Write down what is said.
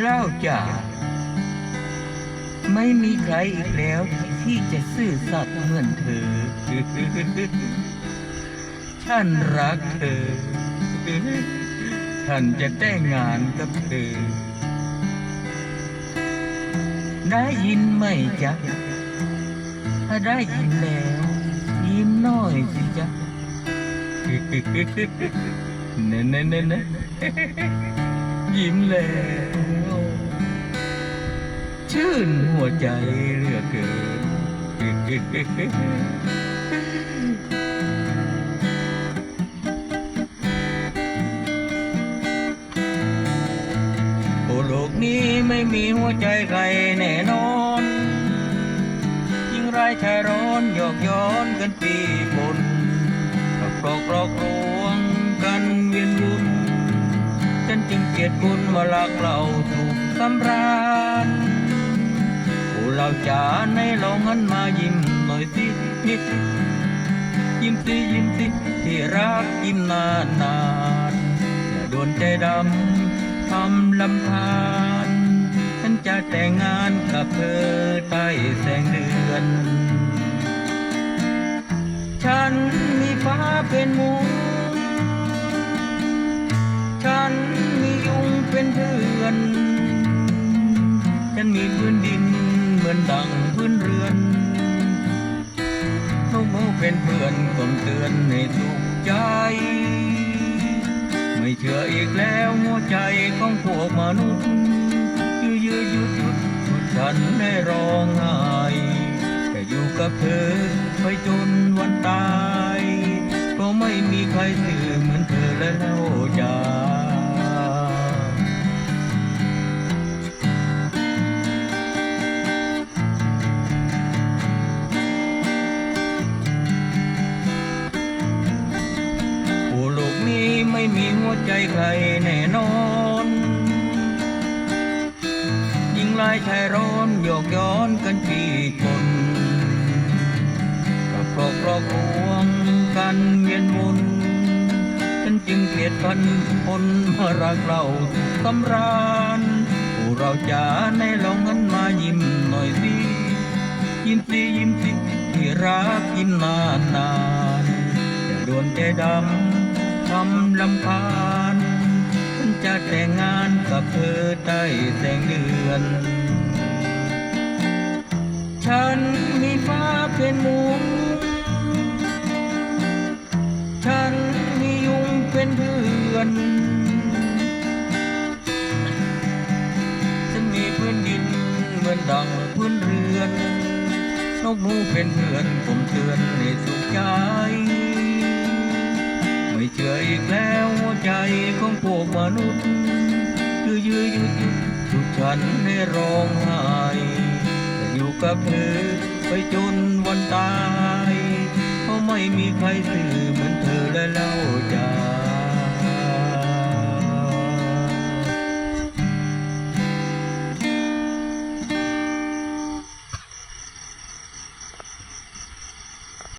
เล่าจ๋าไม่มีใครอีกแล้วที่จะซื่อสัตย์เหมือนเธอ ฉันรักเธอ ฉันจะแต่งงานกับเธอ ได้ยินไหมจ๊ะ ถ้าได้ยินแล้ว ยิ้มหน่อยสิจ๊ะ เน่เน่เน่เน่ยิ้มแล้วชื่นหัวใจเหลือเกินโอโลกนี้ไม่มีหัวใจใครแน่นอนยิ่งร้ายชายร้อนหยอกย้อนกันปี ฉันจึงเกลียดคุณว่ารักเราถูกสำราญโอ้เราจ๋าในลองหันมายิ้มหน่อยสินิดยิ้มสิยิ้มสิที่รักยิ้มนานนานๆอย่าโดนใจดำทำลำพานฉันจะแต่งงานกับเธอใต้แสงเดือน ฉันมีฟ้าเป็นมุ ฉันมีพื้นดินเหมือนดังพื้นเรือนนกหมูเป็นเพื่อนกลมเตือนในสุขใจ ไม่เชื่ออีกแล้วหัวใจของพวกมนุษย์ยื้อยื้อยุดหยุดสุดฉันได้ร้องไห้ ใจใครแน่นอน ยิ่งลายชายร้อนหยกย้อนกันปีทนกับครอบครอบครวงกันเวียนวนฉันจึงเกลียดพันคนเมารักเราสำราญโอ้เราจ๋าในลองหันมายิ้มหน่อยสิยิ้มสิยิ้มสิที่รักยิ้มนานนานอย่าโดนใจดำำลำคาญฉันจะแต่งงานกับเธอใต้แสงเดือน ฉันมีฟ้าเป็นมุงฉันมียุงเป็นเพื่อน ฉันมีพื้นดินเหมือนดังพื้นเรือน นกนูเป็นเพื่อนผมเตือนในสุขใจ มนุษย์ยื้อยื้อยุดทุกฉันให้ร้องไห้แต่อยู่กับเธอไปจนวันตาย เพราะไม่มีใครซื่อเหมือนเธอและเล่าใจ